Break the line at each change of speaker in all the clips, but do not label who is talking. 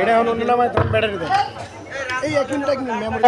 এটা এখন অন্য নামায় তখন ব্যাটারি দেয় এই এক মিনিট এক মিনিট মেমোরি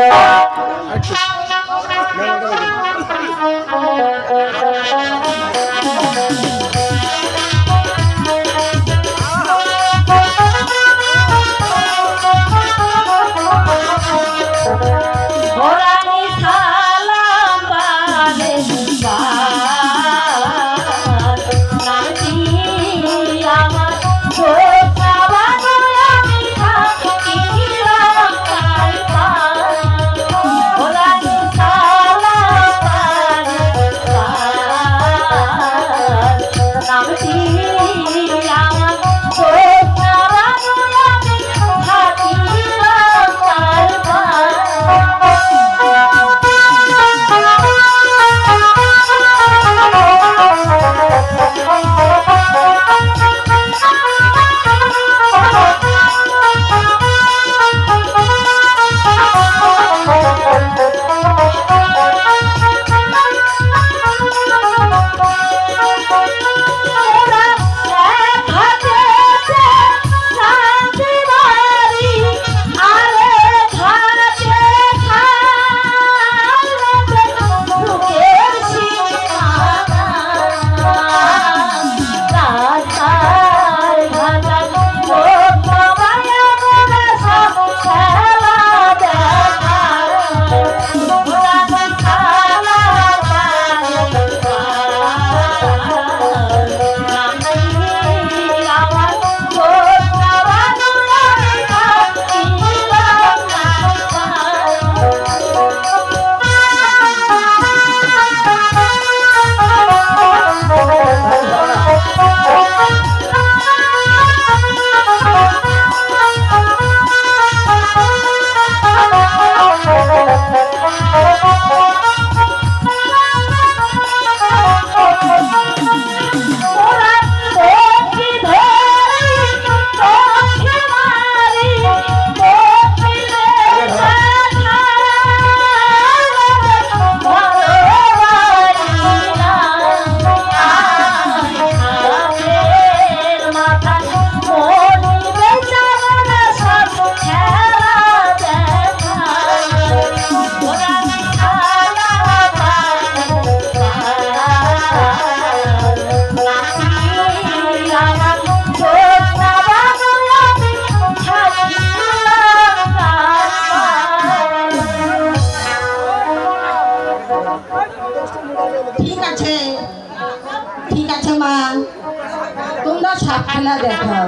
খেলা দেখাও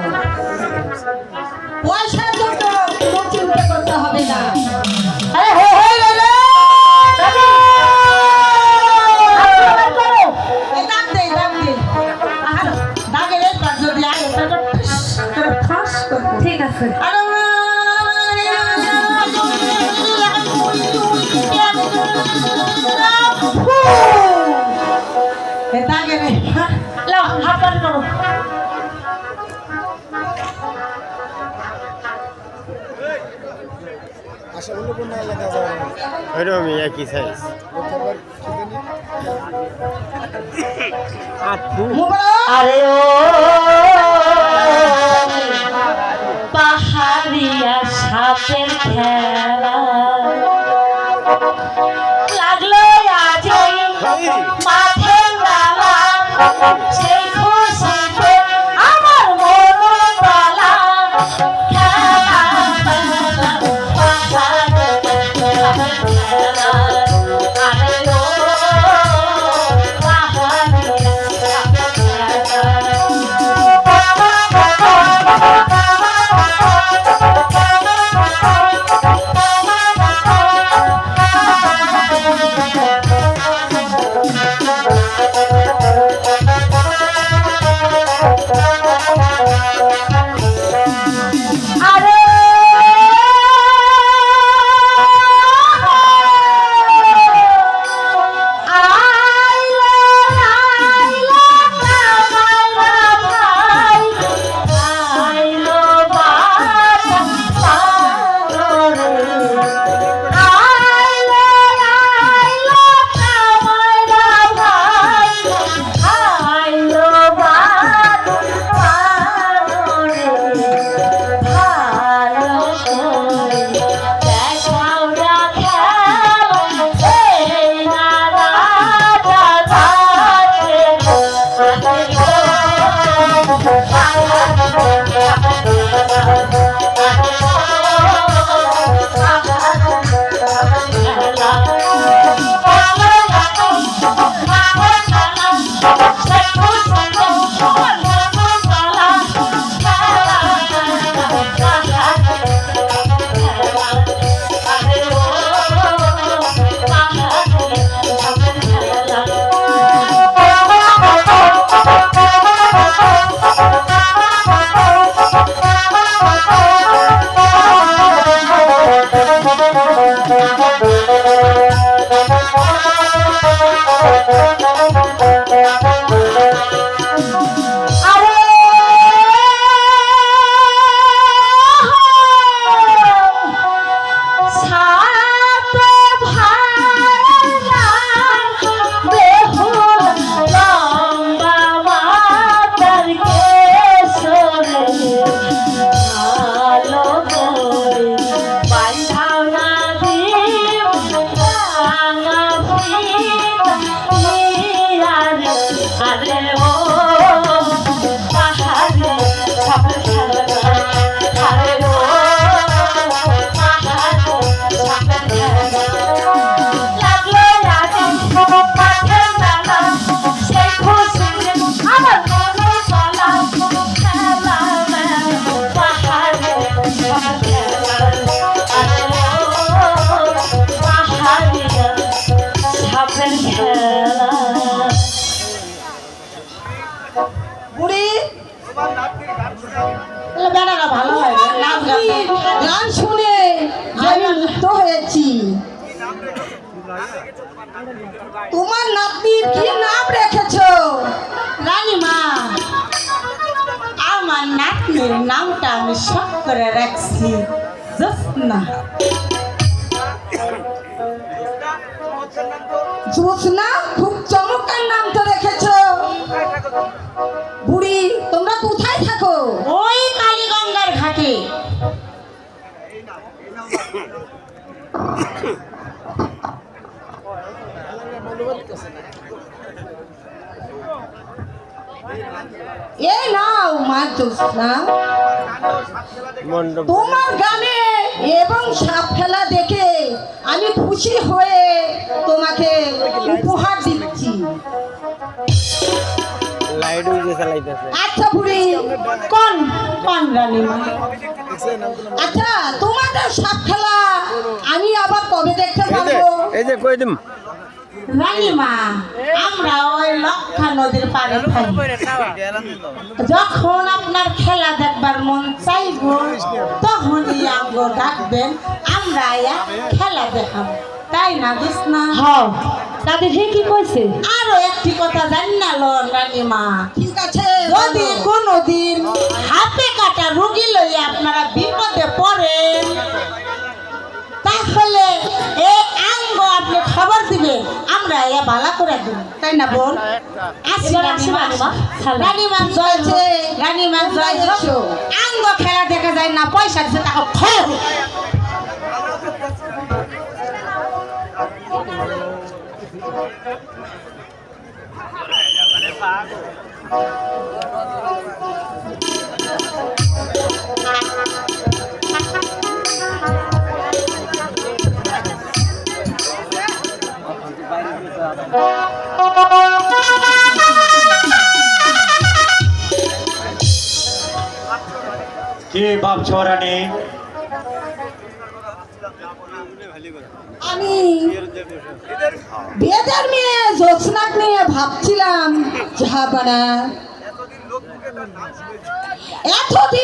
পয়সা জন্য কোনো চিন্তা করতে হবে না।
ওইরকমই একই সাইজ
আরে ও পাহাড়িয়া সাপের খেলা। লাগল আজ হ্যাঁ। মাঠের আরে ও
তোমার নাতনির কি নাম রেখেছো? রানীমা আমার নাতনির নামটা আমি সব করে রাখছি জোৎস্না জোৎস্না খুব চমৎকার নাম তো রেখেছো। বুড়ি তোমরা নাও মা জোৎস্না তোমার গানে এবং সাপ খেলা দেখে আমি খুশি হয়ে তোমাকে উপহার দিচ্ছি। আচ্ছা বুড়ি কোন কোন
দেখছেন
আচ্ছা তোমাদের সাপ খেলা আমি আবার কবে দেখতে পারব?
এই যে কই দিম?
রানীমা আমরা ওই লক্ষা নদীর পাড়ে থাকি। যখন আপনার খেলা দেখবার মন চাইব তখনই আঙ্গ ডাকবেন আমরা আয়া খেলা দেখাবো। তাই না বিষ্ণা
হ্যাঁ তাদের হে কি কইছে?
আরও একটি কথা জানি না লন রানীমা। ঠিক আছে যদি কোনোদিন হাতে কাটা রুগী লইয়া আপনারা বিপদে পড়েন তাহলে আর আপনি খবর দিবেন আমরা এ বালা করে দিব। তাই না বোন? আঙ্গ খেলা দেখা যায় না পয়সা দিছে তাকে খয় হোক
কি ভাবছ রানী
আমি বেদের মেয়ে জ্যোৎস্নাক নিয়ে ভাবছিলাম যাবা না। এতদিন